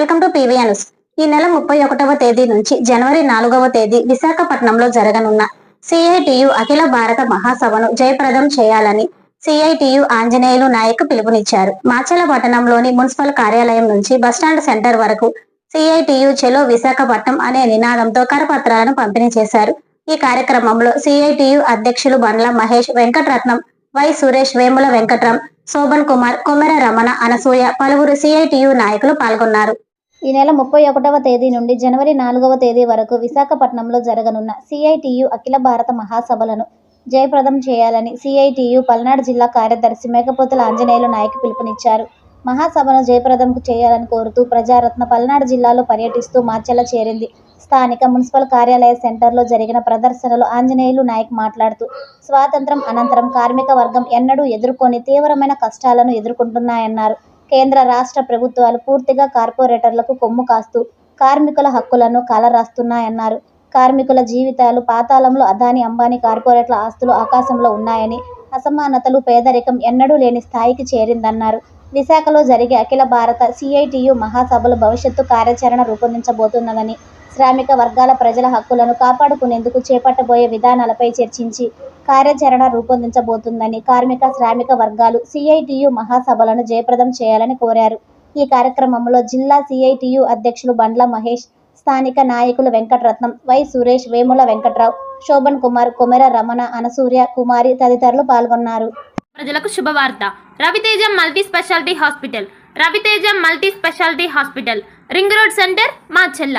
Welcome to PV news. ఈ నెల ముప్పై ఒకటవ తేదీ నుంచి జనవరి నాలుగవ తేదీ విశాఖపట్నంలో జరగనున్న సిఐటియు అఖిల భారత మహాసభను జయప్రదం చేయాలని సిఐటియు ఆంజనేయులు నాయక్ పిలుపునిచ్చారు. మాచల పట్టణంలోని మున్సిపల్ కార్యాలయం నుంచి బస్టాండ్ సెంటర్ వరకు సిఐటియు చెలో విశాఖపట్నం అనే నినాదంతో కరపత్రాలను పంపిణీ చేశారు. ఈ కార్యక్రమంలో సిఐటియు అధ్యక్షులు బండ్ల మహేష్ వెంకటరత్నం వై సురేష్ వేముల వెంకట్రాం శోభన్ కుమార్ కొమెర రమణ అనసూయ పలువురు సిఐటియు నాయకులు పాల్గొన్నారు. ఈ నెల ముప్పై ఒకటవ తేదీ నుండి జనవరి నాలుగవ తేదీ వరకు విశాఖపట్నంలో జరగనున్న సిఐటియు అఖిల భారత మహాసభలను జయప్రదం చేయాలని సిఐటియు పల్నాడు జిల్లా కార్యదర్శి మేకపోతుల ఆంజనేయులు నాయక్ పిలుపునిచ్చారు. మహాసభను జయప్రదం చేయాలని కోరుతూ ప్రజారత్న పల్నాడు జిల్లాలో పర్యటిస్తూ మార్చెల చేరింది. స్థానిక మున్సిపల్ కార్యాలయ సెంటర్లో జరిగిన ప్రదర్శనలో ఆంజనేయులు నాయక్ మాట్లాడుతూ స్వాతంత్రం అనంతరం కార్మిక వర్గం ఎన్నడూ ఎదుర్కొని తీవ్రమైన కష్టాలను ఎదుర్కొంటున్నాయన్నారు. కేంద్ర రాష్ట్ర ప్రభుత్వాలు పూర్తిగా కార్పొరేటర్లకు కొమ్ము కాస్తూ కార్మికుల హక్కులను కాలరాస్తున్నాయన్నారు. కార్మికుల జీవితాలు పాతాళంలో అదాని అంబానీ కార్పొరేట్ల ఆస్తులు ఆకాశంలో ఉన్నాయని అసమానతలు పేదరికం ఎన్నడూ లేని స్థాయికి చేరిందన్నారు. విశాఖలో జరిగే అఖిల భారత సిఐటియు మహాసభలు భవిష్యత్తు కార్యాచరణ రూపొందించబోతున్నదని శ్రామిక వర్గాల ప్రజల హక్కులను కాపాడుకునేందుకు చేపట్టబోయే విధానాలపై చర్చించి కార్యాచరణ రూపొందించబోతుందని కార్మిక శ్రామిక వర్గాలు సిఐటియు మహాసభలను జయప్రదం చేయాలని కోరారు. ఈ కార్యక్రమంలో జిల్లా సిఐటియు అధ్యక్షులు బండ్ల మహేష్ స్థానిక నాయకులు వెంకటరత్నం వై సురేష్ వేముల వెంకట్రావు శోభన్ కుమార్ కొమెర రమణ అనసూర్య కుమారి తదితరులు పాల్గొన్నారు. ప్రజలకు శుభవార్త. Raviteja multi speciality hospital. Raviteja multi speciality hospital. Ring road centre మా చెల్ల